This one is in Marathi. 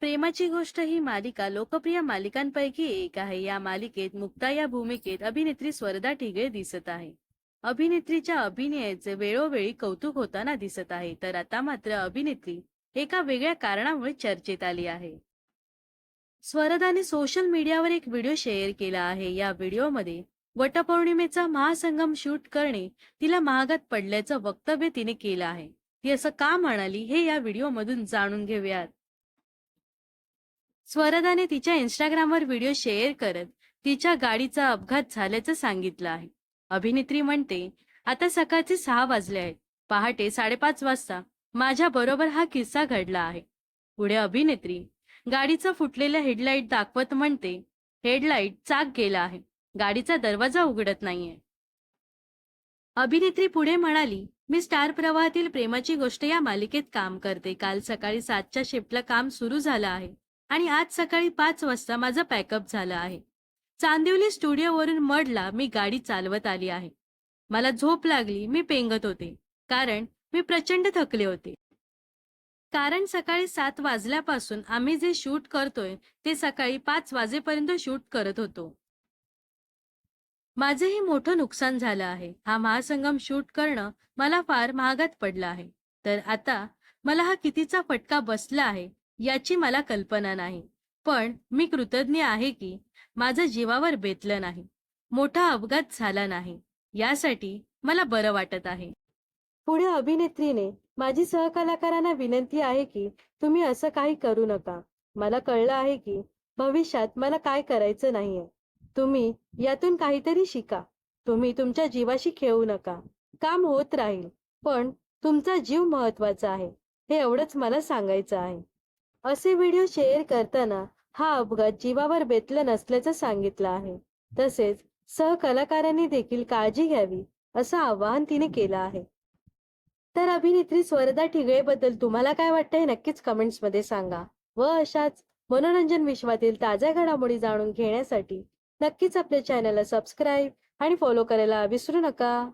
प्रेमाची गोष्ट ही मालिका लोकप्रिय मालिकांपैकी एक आहे. या मालिकेत मुक्ता या भूमिकेत अभिनेत्री स्वरदा ठिगळे दिसत आहे. अभिनेत्रीच्या अभिनयाचे वेळोवेळी कौतुक होताना दिसत आहे. तर आता मात्र अभिनेत्री एका वेगळ्या कारणामुळे चर्चेत आली आहे. स्वरदाने सोशल मीडियावर एक व्हिडिओ शेअर केला आहे. या व्हिडिओमध्ये वटपौर्णिमेचा महासंगम शूट करणे तिला महागात पडल्याचं वक्तव्य तिने केलं आहे. ती असं का म्हणाली हे या व्हिडिओमधून जाणून घेऊयात. स्वरदाने तिच्या इन्स्टाग्रामवर व्हिडिओ शेअर करत तिच्या गाडीचा अपघात झाल्याचं सांगितलं आहे. अभिनेत्री म्हणते आता सकाळचे सहा वाजले आहेत. पहाटे साडेपाच वाजता माझ्या बरोबर हा किस्सा घडला आहे. पुढे अभिनेत्री गाडीचं फुटलेलं हेडलाईट दाखवत म्हणते हेडलाईट चाक गेला आहे. गाडीचा दरवाजा उघडत नाहीये. अभिनेत्री पुढे म्हणाली मी स्टार प्रवाहातील प्रेमाची गोष्ट या मालिकेत काम करते. काल सकाळी सातच्या शिफ्टला काम सुरू झालं आहे. आणि आज सकाळी पाच वाजता माझं पॅकअप झालं आहे. चांदिवली स्टुडिओवरून मडला मी गाडी चालवत आली आहे. मला झोप लागली मी पेंगत होते कारण मी प्रचंड थकले होते. कारण सकाळी सात वाजल्यापासून आम्ही जे शूट करतोय ते सकाळी पाच वाजेपर्यंत शूट करत होतो. माझंही मोठं नुकसान झालं आहे. हा महासंगम शूट करणं मला फार महागात पडलं आहे. तर आता मला हा कितीचा फटका बसला आहे याची मला कल्पना नाही. पण मी कृतज्ञ आहे की माझं जीवावर बेतलं नाही. मोठा अपघात झाला नाही. यासाठी मला बरं वाटत आहे. पुढे अभिनेत्रीने माझी सहकलाकारांना विनंती आहे की तुम्ही असं काही करू नका. मला कळलं आहे की भविष्यात मला काय करायचं नाहीये. तुम्ही यातून काहीतरी शिका. तुम्ही तुमच्या जीवाशी खेळू नका. काम होत राहील पण तुमचा जीव महत्त्वाचा आहे. हे एवढंच मला सांगायचं आहे. असे व्हिडिओ शेअर करताना हा अपघात जीवावर बेतलं नसल्याचं सांगितलं आहे. तसेच सहकलाकारांनी देखील काळजी घ्यावी असं आवाहन तिने केलं आहे. तर अभिनेत्री स्वरदा ठिगळेबद्दल तुम्हाला काय वाटतंय नक्कीच कमेंट्समध्ये सांगा व अशाच मनोरंजन विश्वातील ताज्या घडामोडी जाणून घेण्यासाठी नक्कीच आपल्या चॅनलला सबस्क्राईब आणि फॉलो करायला विसरू नका.